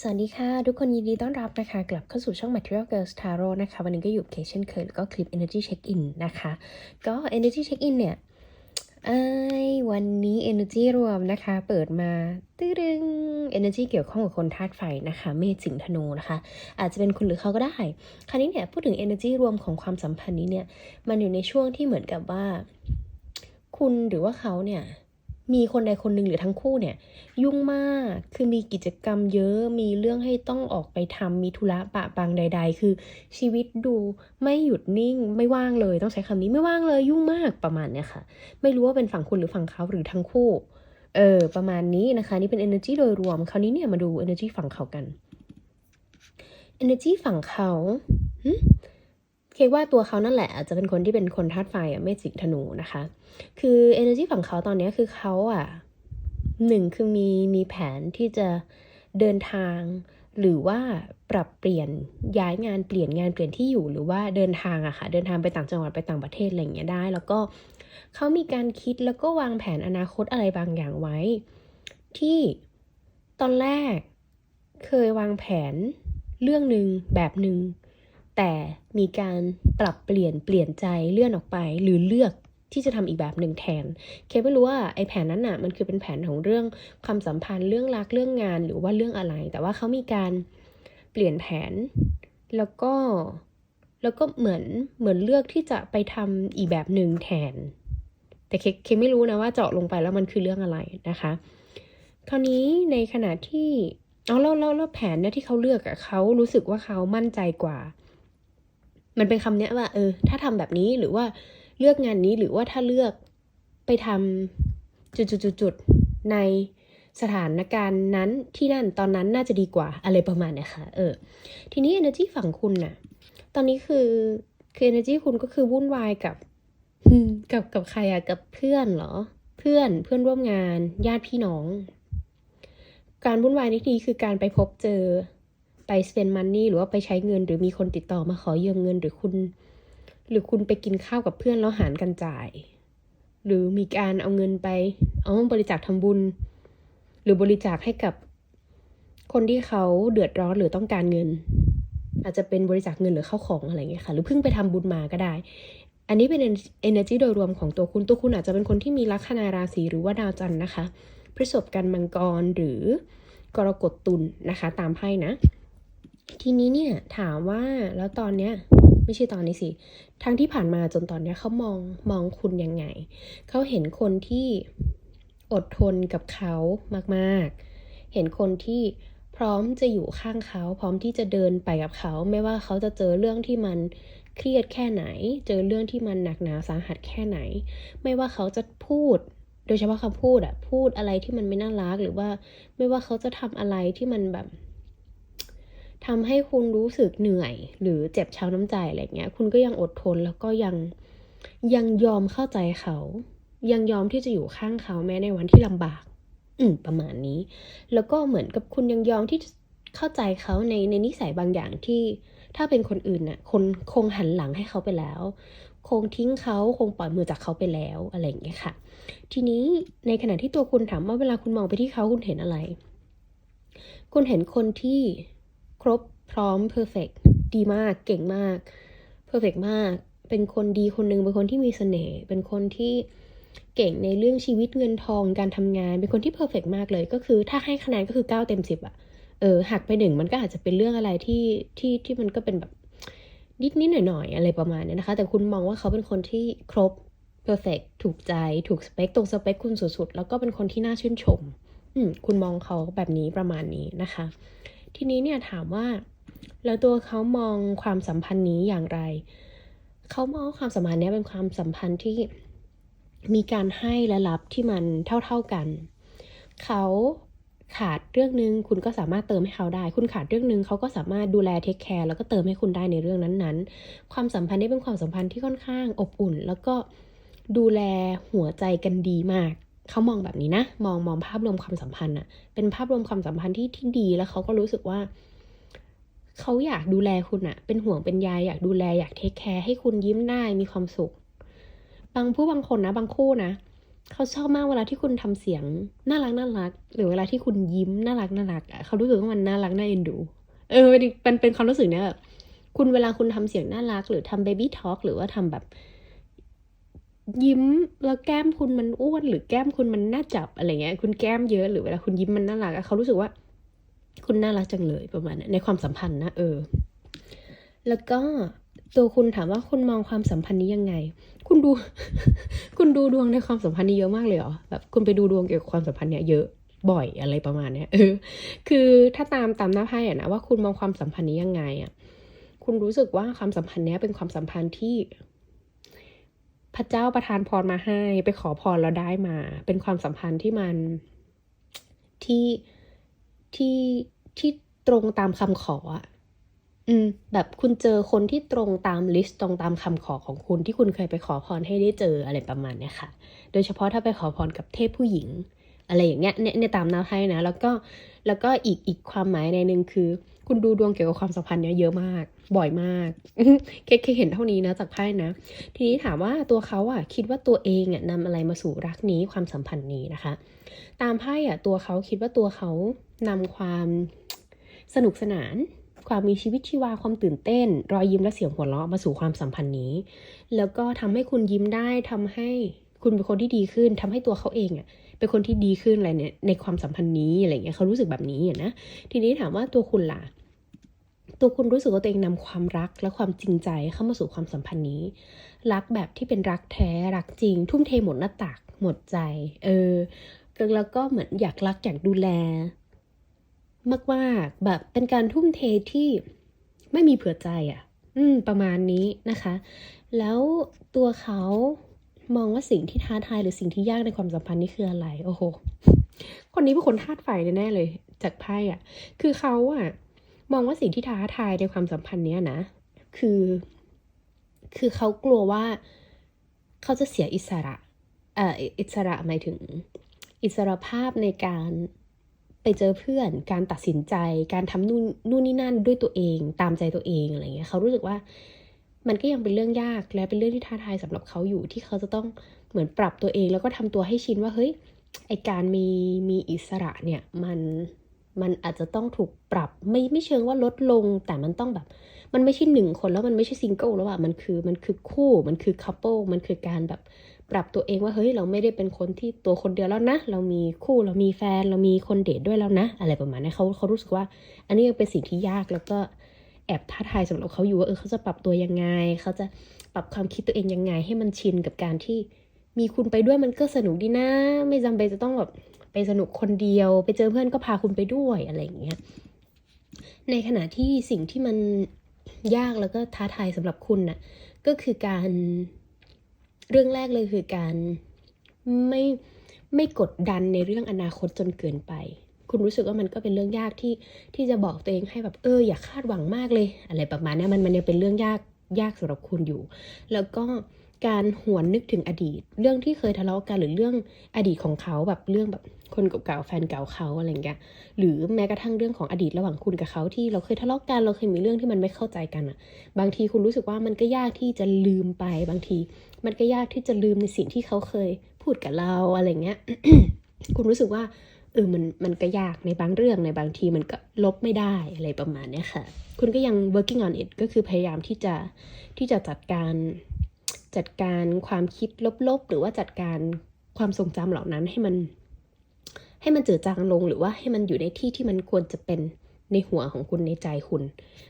สวัสดีค่ะ ทุกคนยินดีต้อนรับนะคะ กลับเข้าสู่ช่อง Material Girls Tarot นะคะ วันนี้ก็อยู่เคเช่นเคยแล้วก็คลิป Energy Check In นะคะ ก็ Energy Check In เนี่ยไอ้วันนี้ Energy รวมนะคะ เปิดมาตื้อดึง Energy เกี่ยวข้องกับคนธาตุไฟนะคะ เมษสิงธนูนะคะ อาจจะเป็นคุณหรือเขาก็ได้ คราวนี้เนี่ยพูดถึง Energy รวมของความสัมพันธ์นี้เนี่ย มันอยู่ในช่วงที่เหมือนกับว่า คุณหรือว่าเขาเนี่ย มีคนใดคนหนึ่งหรือทั้งคู่เนี่ย ยุ่งมาก คือมีกิจกรรมเยอะ มีเรื่องให้ต้องออกไปทำมีธุระปะปังใด ๆ คือชีวิตดูไม่หยุดนิ่ง ไม่ว่างเลย ต้องใช้คำนี้ไม่ว่างเลย ยุ่งมากประมาณเนี้ยค่ะ ไม่รู้ว่าเป็นฝั่งคุณหรือฝั่งเขาหรือทั้งคู่ เออ ประมาณนี้นะคะ นี่เป็น energy โดยรวม คราวนี้เนี่ยมาดู energy ฝั่งเขากัน energy ฝั่งเขาเคว่าตัวเขานั่นแหละ อาจจะเป็นคนที่เป็นคนธาตุไฟอะเมษสิงห์ธนูนะคะ คือ energy ฝั่งเขาตอนนี้คือเขาอะหนึ่งคือมีมีแผนที่จะเดินทาง หรือว่าปรับเปลี่ยนย้ายงานเปลี่ยนงานเปลี่ยนที่อยู่หรือว่าเดินทางอะค่ะ เดินทางไปต่างจังหวัดไปต่างประเทศอะไรอย่างเงี้ยได้ แล้วก็เขามีการคิดแล้วก็วางแผนอนาคตอะไรบางอย่างไว้ ที่ตอนแรกเคยวางแผนเรื่องหนึ่งแบบหนึ่งแต่มีการปรับเปลี่ยนเปลี่ยนใจเลื่อนออกไป หรือเลือก ที่จะทำอีกแบบหนึ่งแทน เคไม่รู้ว่าไอ้แผนนั้นน่ะมันคือเป็นแผนของเรื่องความสัมพันธ์เรื่องรักเรื่องงานหรือว่าเรื่องอะไร แต่ว่าเขามีการเปลี่ยนแผน แล้วก็แล้วก็เหมือนเหมือนเลือกที่จะไปทำอีกแบบหนึ่งแทน แต่เคไม่รู้นะว่าเจาะลงไปแล้วมันคือเรื่องอะไรนะคะ คราวนี้ในขณะที่เอาแล้วแล้วแล้วแผนเนี่ยที่เขาเลือกอะเขารู้สึกว่าเขามั่นใจกว่า มันเป็นคำเนี้ยว่า เออ ถ้าทำแบบนี้หรือว่า เลือกงานนี้หรือว่าถ้าเลือกไปทำจุดๆๆในสถานการณ์นั้นที่นั่นตอนนั้นน่าจะดีกว่าอะไรประมาณเนี้ยค่ะ เออ ทีนี้ energy ฝั่งคุณน่ะ ตอนนี้คือคือ energy คุณก็คือวุ่นวายกับกับกับใครอะกับเพื่อนเหรอ เพื่อนเพื่อนร่วมงาน ญาติพี่น้อง การวุ่นวายในที่นี้คือการไปพบเจอไป spend money หรือว่าไปใช้เงิน หรือมีคนติดต่อมาขอยืมเงินหรือคุณ หรือคุณไปกินข้าวกับเพื่อนแล้วหารกันจ่าย หรือมีการเอาเงินไป เอาบริจาคทำบุญ หรือบริจาคให้กับคนที่เขาเดือดร้อนหรือต้องการเงิน อาจจะเป็นบริจาคเงินหรือเข้าของอะไรเงี้ยค่ะ หรือเพิ่งไปทำบุญมาก็ได้ อันนี้เป็น energy โดยรวมของตัวคุณ ตัวคุณอาจจะเป็นคนที่มีลัคนาราศีหรือว่าดาวจันทร์นะคะพฤษภกันมังกรหรือกรกฎตุลนะคะ ตามไพ่นะ ทีนี้เนี่ยถามว่าแล้วตอนเนี้ย ไม่ใช่ตอนนี้สิทั้งที่ผ่านมาจนตอนนี้เขามองมองคุณยังไง เขาเห็นคนที่อดทนกับเขามากๆ เห็นคนที่พร้อมจะอยู่ข้างเขา พร้อมที่จะเดินไปกับเขา ไม่ว่าเขาจะเจอเรื่องที่มันเครียดแค่ไหน เจอเรื่องที่มันหนักหนาสาหัสแค่ไหน ไม่ว่าเขาจะพูด โดยเฉพาะคำพูดอะพูดอะไรที่มันไม่น่ารักหรือว่า ไม่ว่าเขาจะทำอะไรที่มันแบบ ทำให้คุณรู้สึกเหนื่อย หรือเจ็บช้ำน้ำใจอะไรเงี้ย คุณก็ยังอดทนแล้วก็ยังยังยอมเข้าใจเขา ยังยอมที่จะอยู่ข้างเขาแม้ในวันที่ลำบาก อืมประมาณนี้ แล้วก็เหมือนกับคุณยังยอมที่จะเข้าใจเขาในในนิสัยบางอย่างที่ถ้าเป็นคนอื่นน่ะ คนคงหันหลังให้เขาไปแล้ว คงทิ้งเขาคงปล่อยมือจากเขาไปแล้วอะไรอย่างเงี้ยค่ะ ทีนี้ในขณะที่ตัวคุณถามว่าเวลาคุณมองไปที่เขาคุณเห็นอะไร คุณเห็นคนที่ รบพร้อมเพอร์เฟกดีมากเก่งมากเพอร์เฟกมาก เป็นคนดีคนหนึ่งเป็นคนที่มีเสน่ห์เป็นคนที่เก่งในเรื่องชีวิตเงินทองการทำงาน เป็นคนที่เพอร์เฟกมากเลยก็คือถ้าให้คะแนนก็คือ 9 เต็ม 10อะเออหักไปหนึ่งมันก็อาจจะเป็นเรื่องอะไรที่ที่ที่มันก็เป็นแบบนิดนิดหน่อยหน่อยอะไรประมาณนี้นะคะ แต่คุณมองว่าเขาเป็นคนที่ครบเพอร์เฟกถูกใจถูกสเปคตรงสเปคคุณสุดๆ แล้วก็เป็นคนที่น่าชื่นชม อืมคุณมองเขาแบบนี้ประมาณนี้นะคะ ทีนี้เนี่ยถามว่า แล้วตัวเขามองความสัมพันธ์นี้อย่างไร เขามองความสัมพันธ์นี้เป็นความสัมพันธ์ที่มีการให้และรับที่มันเท่า ๆกัน เขาขาดเรื่องนึงคุณก็สามารถเติมให้เขาได้ คุณขาดเรื่องนึงเขาก็สามารถดูแลเทคแคร์แล้วก็เติมให้คุณได้ในเรื่องนั้นๆ ความสัมพันธ์นี้เป็นความสัมพันธ์ที่ค่อนข้างอบอุ่น แล้วก็ดูแลหัวใจกันดีมาก เขามองแบบนี้นะ มองมองภาพรวมความสัมพันธ์อะเป็นภาพรวมความสัมพันธ์ที่ที่ดีแล้วเขาก็รู้สึกว่าเขาอยากดูแลคุณอะเป็นห่วงเป็นใยอยากดูแลอยากเทคแคร์ให้คุณยิ้มได้มีความสุข บางผู้บางคนนะ บางคู่นะเขาชอบมากเวลาที่คุณทำเสียงน่ารักน่ารัก หรือเวลาที่คุณยิ้มน่ารักน่ารักอะเขารู้สึกว่ามันน่ารักน่าเอ็นดู เออเป็นเป็นความรู้สึกเนี้ยแบบคุณเวลาคุณทำเสียงน่ารัก หรือทำเบบี้ทอ k หรือว่าทำแบบ ยิ้มแล้วแก้มคุณมันอ้วน หรือแก้มคุณมันน่าจับอะไรเงี้ย คุณแก้มเยอะหรือเวลาคุณยิ้มมันน่ารักเขารู้สึกว่า คุณน่ารักจังเลยประมาณนั้นในความสัมพันธ์นะเออ แล้วก็ตัวคุณถามว่าคุณมองความสัมพันธ์นี้ยังไง คุณดู คุณดูดวงในความสัมพันธ์นี้เยอะมากเลยเหรอแบบคุณไปดูดวงเกี่ยวกับความสัมพันธ์เนี้ยเยอะบ่อยอะไรประมาณเนี้ยเออ คือถ้าตามตามหน้าไพ่อะนะว่าคุณมองความสัมพันธ์นี้ยังไงอะคุณรู้สึกว่าความสัมพันธ์เนี้ยเป็นความสัมพันธ์ที่ พระเจ้าประทานพรมาให้ ไปขอพรแล้วได้มา เป็นความสัมพันธ์ที่มันที่ที่ที่ตรงตามคำขออะอืม แบบคุณเจอคนที่ตรงตามลิสต์ตรงตามคำขอของคุณที่คุณเคยไปขอพรให้ได้เจออะไรประมาณเนี้ยค่ะ โดยเฉพาะถ้าไปขอพรกับเทพผู้หญิง อะไรอย่างเงี้ยเนี่ยในตามน้าไพ่นะ แล้วก็แล้วก็อีกอีกความหมายในหนึ่งคือ คุณดูดวงเกี่ยวกับความสัมพันธ์เนี้ยเยอะมาก บ่อยมากแค่แค่เห็นเท่านี้นะจากไพ่นะ ทีนี้ถามว่าตัวเขาอะคิดว่าตัวเองอะนำอะไรมาสู่รักนี้ความสัมพันธ์นี้นะคะ ตามไพ่อะตัวเขาคิดว่าตัวเขานำความสนุกสนานความมีชีวิตชีวาความตื่นเต้น รอยยิ้มและเสียงหัวเราะมาสู่ความสัมพันธ์นี้ แล้วก็ทำให้คุณยิ้มได้ทำให้ คุณเป็นคนที่ดีขึ้นทำให้ตัวเขาเองอะเป็นคนที่ดีขึ้นอะไรเนี่ยในความสัมพันธ์นี้อะไรเงี้ยเขารู้สึกแบบนี้อะนะทีนี้ถามว่าตัวคุณล่ะ ตัวคุณรู้สึกว่าตัวเองนำความรักและความจริงใจเข้ามาสู่ความสัมพันธ์นี้ รักแบบที่เป็นรักแท้รักจริง ทุ่มเทหมดหน้าตักหมดใจ เออแล้วก็เหมือนอยากรักอยากดูแล มากๆแบบเป็นการทุ่มเทที่ไม่มีเผื่อใจอะ่ะ อืม ประมาณนี้นะคะ แล้วตัวเขา มองว่าสิ่งที่ท้าทายหรือสิ่งที่ยากในความสัมพันธ์นี่คืออะไร โอ้โห คนนี้เป็นคนธาตุไฟแน่เลย จากไพ่อะคือเขาอะมองว่าสิ่งที่ท้าทายในความสัมพันธ์เนี้ยนะ คือ คือเขากลัวว่าเขาจะเสียอิสระเอ่ออิสระหมายถึง อิสระภาพในการไปเจอเพื่อน การตัดสินใจ การทำนู่นนู่นนี่นั่นด้วยตัวเอง ตามใจตัวเองอะไรเงี้ยเขารู้สึกว่า มันก็ยังเป็นเรื่องยากและเป็นเรื่องที่ท้าทายสำหรับเขาอยู่ที่เขาจะต้องเหมือนปรับตัวเอง แล้วก็ทำตัวให้ชินว่าเฮ้ยไอการมีมีอิสระเนี่ยมันมันอาจจะต้องถูกปรับไม่ไม่เชิงว่าลดลงแต่มันต้องแบบ มันไม่ใช่หนึ่งคนแล้วมันไม่ใช่ซิงเกิลแล้วอะมันคือมันคือคู่มันคือคัพเปิลมันคือการแบบปรับตัวเองว่าเฮ้ยเราไม่ได้เป็นคนที่ตัวคนเดียวแล้วนะ เรามีคู่เรามีแฟนเรามีคนเดทด้วยแล้วนะ อะไรประมาณนี้เขาเขารู้สึกว่า อันนี้ยังเป็นสิ่งที่ยากแล้วก็ แอบท้าทายสำหรับเขาอยู่ว่าเออเขาจะปรับตัวยังไง เขาจะปรับความคิดตัวเองยังไง ให้มันชินกับการที่มีคุณไปด้วยมันก็สนุกดีนะ ไม่จำเป็นจะต้องแบบไปสนุกคนเดียว ไปเจอเพื่อนก็พาคุณไปด้วยอะไรอย่างเงี้ยในขณะที่สิ่งที่มันยากแล้วก็ท้าทายสำหรับคุณน่ะก็คือการเรื่องแรกเลยคือการไม่ไม่กดดันในเรื่องอนาคตจนเกินไป คุณรู้สึกว่ามันก็เป็นเรื่องยากที่ที่จะบอกตัวเองให้แบบเอออย่าคาดหวังมากเลย อะไรประมาณนี้มันมันยังเป็นเรื่องยากยากสำหรับคุณอยู่ แล้วก็การหวนนึกถึงอดีต เรื่องที่เคยทะเลาะกันหรือเรื่องอดีตของเขาแบบเรื่องแบบคนเก่าๆแฟนเก่าเขาอะไรเงี้ยหรือแม้กระทั่งเรื่องของอดีตระหว่างคุณกับเขาที่เราเคยทะเลาะกันเราเคยมีเรื่องที่มันไม่เข้าใจกันอะบางทีคุณรู้สึกว่ามันก็ยากที่จะลืมไปบางที มันก็ยากที่จะลืมในสิ่งที่เขาเคยพูดกับเราอะไรเงี้ยคุณรู้สึกว่า เออมันมันก็ยากในบางเรื่องในบางทีมันก็ลบไม่ได้อะไรประมาณนี้ค่ะ คุณก็ยัง working on it ก็คือพยายามที่จะที่จะจัดการจัดการความคิดลบๆ หรือว่าจัดการความทรงจำเหล่านั้นให้มัน ให้มันเจือจางลงหรือว่าให้มันอยู่ในที่ที่มันควรจะเป็นในหัวของคุณในใจคุณ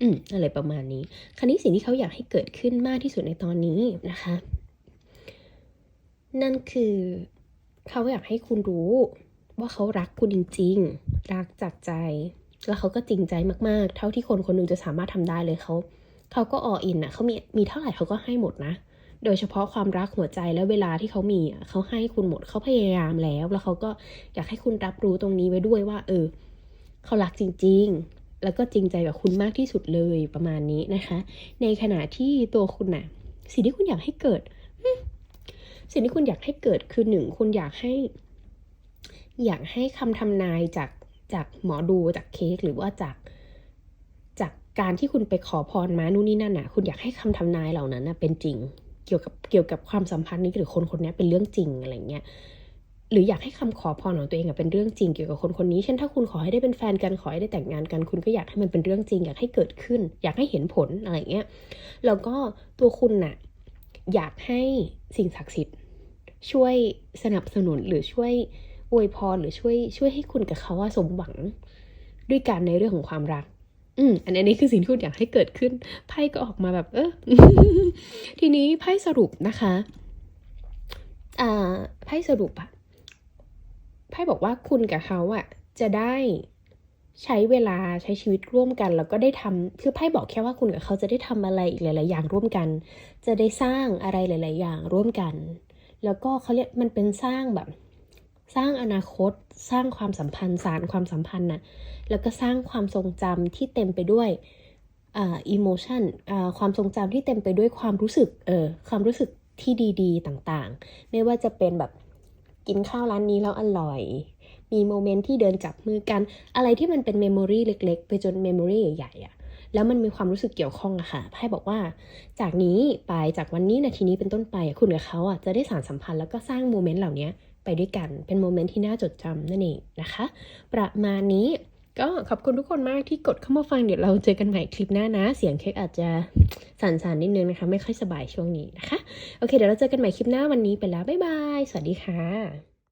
อืมอะไรประมาณนี้ คราวนี้สิ่งที่เขาอยากให้เกิดขึ้นมากที่สุดในตอนนี้นะคะ นั่นคือเขาอยากให้คุณรู้ ว่าเขารักคุณจริง ๆ รักจากใจ แล้วเขาก็จริงใจมากๆ เท่าที่คนคนหนึงจะสามารถทำได้เลยเขาเขาก็ออินอะเขามีมีเท่าไหร่เขาก็ให้หมดนะ โดยเฉพาะความรักหัวใจและเวลาที่เขามีอะเขาให้คุณหมดเขาพยายามแล้ว แล้วเขาก็อยากให้คุณรับรู้ตรงนี้ไว้ด้วยว่า เออเขารักจริง ๆ แล้วก็จริงใจกับคุณมากที่สุดเลยประมาณนี้นะคะ ในขณะที่ตัวคุณน่ะสิ่งที่คุณอยากให้เกิดสิ่งที่คุณอยากให้เกิดคือหนึ่งคุณอยากให้ อยากให้คำทำนายจากจากหมอดูจากเค้กหรือว่าจากจากการที่คุณไปขอพรมานู่นนี่นั่นนะคุณอยากให้คำทำนายเหล่านั้นนะเป็นจริง เกี่ยวกับเกี่ยวกับความสัมพันธ์นี้หรือคนคนนี้เป็นเรื่องจริงอะไรเงี้ยหรืออยากให้คำขอพรของตัวเองเป็นเรื่องจริงเกี่ยวกับคนคนนี้ เช่นถ้าคุณขอให้ได้เป็นแฟนกันขอให้ได้แต่งงานกัน คุณก็อยากให้มันเป็นเรื่องจริง อยากให้เกิดขึ้น อยากให้เห็นผลอะไรเงี้ย แล้วก็ตัวคุณน่ะอยากให้สิ่งศักดิ์สิทธิ์ช่วยสนับสนุนหรือช่วย อวยพรหรือช่วยช่วยให้คุณกับเขาว่าสมหวังด้วยการในเรื่องของความรัก อืมอันนี้คือสิ่งที่คุณอยากให้เกิดขึ้น ไพ่ก็ออกมาแบบ เออทีนี้ไพ่สรุปนะคะ อ่า ไพ่สรุปอะไพ่บอกว่าคุณกับเขาอะจะได้ใช้เวลาใช้ชีวิตร่วมกัน แล้วก็ได้ทำคือไพ่บอกแค่ว่าคุณกับเขาจะได้ทำอะไรอีกหลาย ๆ อย่างร่วมกัน จะได้สร้างอะไรหลาย ๆ อย่างร่วมกัน แล้วก็เขาเรียกมันเป็นสร้างแบบ สร้างอนาคต สร้างความสัมพันธ์สารความสัมพันธ์น่ะแล้วก็สร้างความทรงจำที่เต็มไปด้วยอ่า emotion อ่าความทรงจำที่เต็มไปด้วยความรู้สึกเออความรู้สึกที่ดีๆ ต่างๆ ไม่ว่าจะเป็นแบบกินข้าวร้านนี้แล้วอร่อย มีโมเมนต์ที่เดินจับมือกัน อะไรที่มันเป็นเมมโมรีเล็ก ๆ ไปจนเมมโมรีใหญ่ๆอะแล้วมันมีความรู้สึกเกี่ยวข้องอะค่ะไพ่บอกว่า จากนี้ไปจากวันนี้นาทีนี้เป็นต้นไปคุณกับเขาอะจะได้สานสัมพันธ์แล้วก็สร้างโมเมนต์เหล่านี้ ไปด้วยกัน เป็นโมเมนต์ที่น่าจดจำนั่นเองนะคะ ประมาณนี้ก็ขอบคุณทุกคนมากที่กดเข้ามาฟังเดี๋ยวเราเจอกันใหม่คลิปหน้านะ เสียงเค้กอาจจะสั่นๆนิดนึงนะคะ ไม่ค่อยสบายช่วงนี้นะคะ โอเค เดี๋ยวเราเจอกันใหม่คลิปหน้าวันนี้ไปแล้ว บ๊ายบาย สวัสดีค่ะ